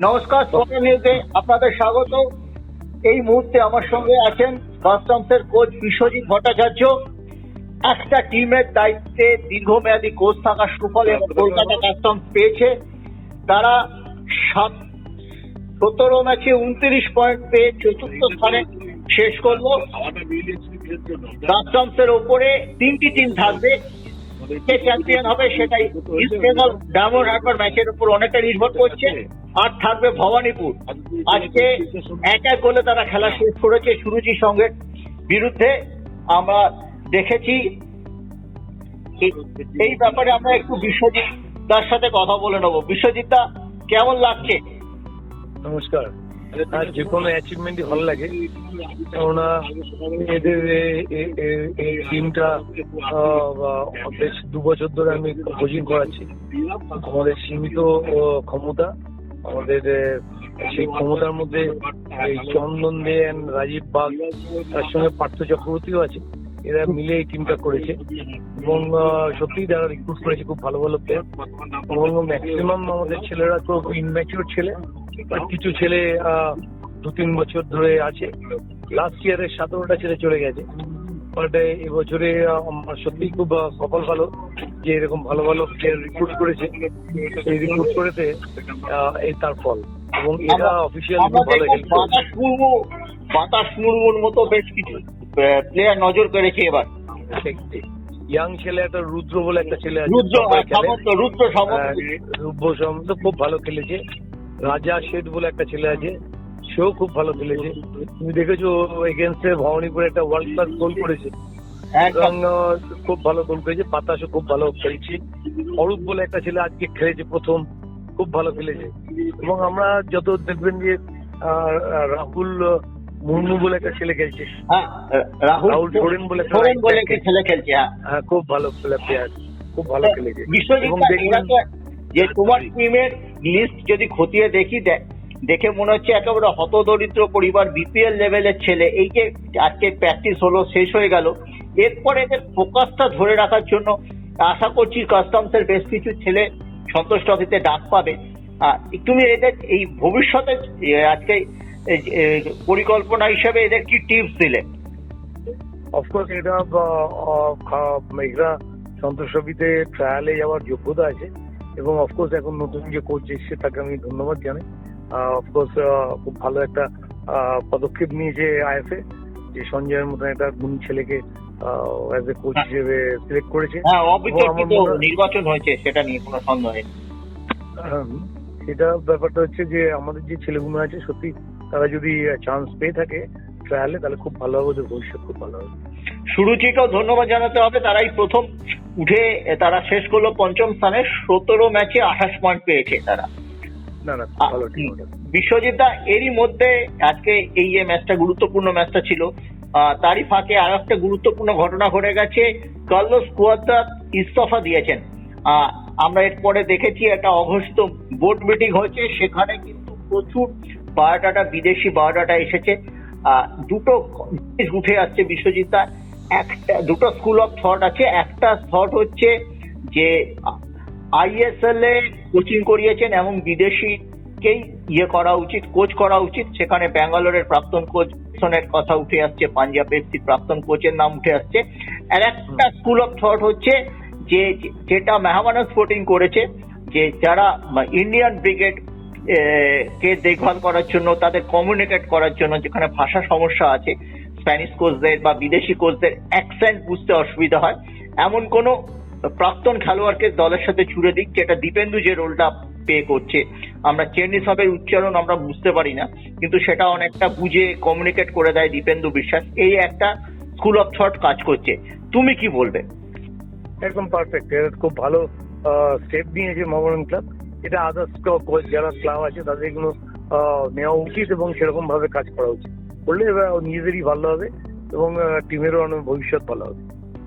নমস্কার সোনা নিউজে আপনাদের স্বাগত। এই মুহূর্তে আমার সঙ্গে আছেন কাস্টমসের কোচ বিশ্বজিৎ ভট্টাচার্য। একটা টিমের দায়িত্বে দীর্ঘমেয়াদী কোচ থাকার সুফল এবং কলকাতা কাস্টমস পেয়েছে। তারা সাত, সতেরো ম্যাচে উনত্রিশ পয়েন্ট পেয়ে চতুর্থ স্থানে শেষ করল। কাস্টমসের ওপরে তিনটি টিম থাকবে। কে চ্যাম্পিয়ন হবে সেটাই ইস্ট বেঙ্গল ম্যাচের উপর অনেকটা নির্ভর করছে। আর থাকবে ভবানীপুর। আজকে এক এক গোলে তারা খেলা শেষ করেছে সুরুচির সঙ্গে। বিরুদ্ধে আমরা দেখেছি এই- ব্যাপারে আমরা একটু বিশ্বজিৎ তার সাথে কথা বলে নেব। বিশ্বজিৎ দা, কেমন লাগছে? নমস্কার। আর যে কোনো অ্যাচিভমেন্টই ভালো লাগে। কেননা এদের এই টিমটা বেশ দু বছর ধরে আমি কোচিং করাচ্ছি। আমাদের সীমিত ক্ষমতা। আমাদের সেই ক্ষমতার মধ্যে এই চন্দন দে রাজীব বাগ, তার সঙ্গে পার্থ চক্রবর্তীও আছে। এরা মিলে এই টিমটা করেছে। এবং সত্যি তারা রিক্রুট করেছে খুব ভালো ভালো প্লেয়ার এবং ম্যাক্সিমাম আমাদের ছেলেরা তো ইনম্যাচিওর ছেলে। আর কিছু ছেলে দু তিন বছর ধরে আছে। লাস্ট ইয়ারের সতেরোটা ছেলে চলে গেছে। বাট এবছরে আমার সত্যিই খুব কপাল ভালো যে এরকম ভালো ভালো প্লেয়ার রিক্রুট করেছে এই রিক্রুট আহ, এই তার ফল। এবং এরা অফিসিয়ালি ভালো করেছে বাতাস মুর্মু বাতাস মুর্মুর মতো বেশ কিছু। প্লেয়ার নজর কেড়েছে এবার ইয়াং ছেলে একটা রুদ্র বলে একটা ছেলে আছে রুদ্র সামন্ত রুদ্র হ্যাঁ, সামন্ত খুব ভালো খেলেছে। রাজা শেঠ বলে একটা ছেলে আছে সেও খুব ভালো খেলেছে তুমি দেখেছ এগেনস্টে ভবানীপুরে একটা ওয়ার্ল্ড ক্লাস গোল করেছে। এবং খুব ভালো গোল করেছে বাতাসও খুব ভালো খেলছে। অরূপ বলে একটা ছেলে আজকে খেলেছে প্রথম খুব ভালো খেলেছে। এবং আমরা যত দেখবেন যে রাহুল মুর্মু বলে একটা ছেলে খেলছে। হ্যাঁ রাহুল সোরেন বলে একটা ছেলে খেলছে হ্যাঁ। হ্যাঁ খুব ভালো প্লেয়ার খুব ভালো খেলেছে। এবং দা, দেখবেন যে তোমার টিমের লিস্ট যদি খতিয়ে দেখি দেখে মনে হচ্ছে একেবারে হতদরিদ্র পরিবার বিপিএল লেভেলের ছেলে। এই যে আজকে প্র্যাকটিস হলো, শেষ হয়ে গেল। এরপরে এদের ফোকাসটা ধরে রাখার জন্য আশা করছি কাস্টমসের বেশ কিছু ছেলে সন্তোষ ট্রফিতে ডাক পাবে। তুমি এদের এই ভবিষ্যতে আজকে পরিকল্পনা হিসেবে এদের কি টিপস দিলে? অফকোর্স এটা এরা সন্তোষ ছবিতে ট্রায়ালে যাওয়ার যোগ্যতা আছে। এবং অফকোর্স এখন নতুন যে কোচ এসছে, তাকে আমি ধন্যবাদ জানাই। অফকোর্স খুব ভালো একটা পদক্ষেপ নিয়েছে আইএফএ যে সঞ্জয়ের মতন একটা গুণী ছেলেকে অ্যাজ এ কোচ হিসেবে সিলেক্ট করেছে। হ্যাঁ নির্বাচন হয়েছে সেটা নিয়ে কোনো সন্দেহ নেই। সেটা ব্যাপারটা হচ্ছে যে আমাদের যে ছেলেগুলো আছে সত্যি তারা যদি চান্স পেয়ে থাকে ট্রায়ালে তাহলে খুব ভালো হবে ওদের ভবিষ্যৎ খুব ভালো হবে। সুরুচিকেও ধন্যবাদ জানাতে হবে তারাই প্রথম উঠে তারা শেষ করল পঞ্চম স্থানে সতেরো ম্যাচে আঠাশ পয়েন্ট পেয়েছে তারা। বিশ্বজিৎ দা এরই মধ্যে আজকে এই যে ম্যাচটা গুরুত্বপূর্ণ ম্যাচটা ছিল তারই ফাঁকে আর একটা গুরুত্বপূর্ণ ঘটনা ঘটে গেছে কার্লোস কুয়াদ্রা ইস্তফা দিয়েছেন। আমরা এরপরে দেখেছি একটা অঘোষিত বোর্ড মিটিং হয়েছে সেখানে কিন্তু প্রচুর বায়োডাটা বিদেশি বায়োডাটা এসেছে। দুটো জিনিস উঠে আসছে বিশ্বজিৎ দা একটা দুটো স্কুল অফ থট আছে একটা থট হচ্ছে যে আইএসএল এ কোচিং করিয়েছেন এবং বিদেশিকেই ইয়ে করা উচিত, কোচ করা উচিত। সেখানে ব্যাঙ্গালোরের প্রাক্তন কোচ এর কথা উঠে আসছে, পাঞ্জাব এফসি প্রাক্তন কোচের নাম উঠে আসছে। আর একটা স্কুল অফ থট হচ্ছে যে, যেটা মেহমানা স্পোর্টিং করেছে, যে যারা ইন্ডিয়ান ব্রিগেড কে দেখভাল করার জন্য, তাদের কমিউনিকেট করার জন্য যেখানে ভাষা সমস্যা আছে স্প্যানিশ কোচদের বা বিদেশি কোচদের অ্যাকসেন্ট বুঝতে অসুবিধা হয়। এমন কোনো প্রাক্তন খেলোয়াড়কে দলের সাথে জুড়ে দিক, যেটা দীপেন্দু যে রোলটা পে করছে। আমরা চেন্নি সবের উচ্চারণ আমরা বুঝতে পারি না, কিন্তু সেটা অনেকটা বুঝে কমিউনিকেট করে দেয় দীপেন্দু বিশ্বাস। এই একটা স্কুল অফ থট কাজ করছে। তুমি কি বলবে? একদম পারফেক্ট খুব ভালো স্টেপ নিয়েছে মোহামেডান ক্লাব এটা আদার্স যারা ক্লাব আছে, তাদের এগুলো নেওয়া উচিত এবং সেরকম ভাবে কাজ করা উচিত। করলে নিজেদেরই ভালো হবে এবং টিমেরও অনেক ভবিষ্যৎ ভালো হবে।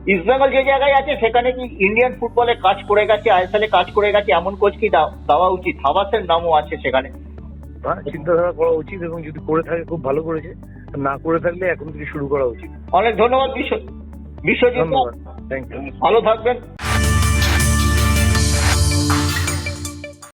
ইস্টবেঙ্গল যে জায়গায় আছে সেখানে কি ইন্ডিয়ান ফুটবলে কাজ করে গেছে আইএসএল এ কাজ করে গেছে এমন কোচ কি দাও- দেওয়া উচিত? হাবাসের নামও আছে সেখানে। হ্যাঁ চিন্তাধারা করা উচিত এবং যদি করে থাকে খুব ভালো করেছে। না করে থাকলে এখন থেকে শুরু করা উচিত। অনেক ধন্যবাদ বিশ্ব বিশ্বজিৎ ভালো থাকবেন।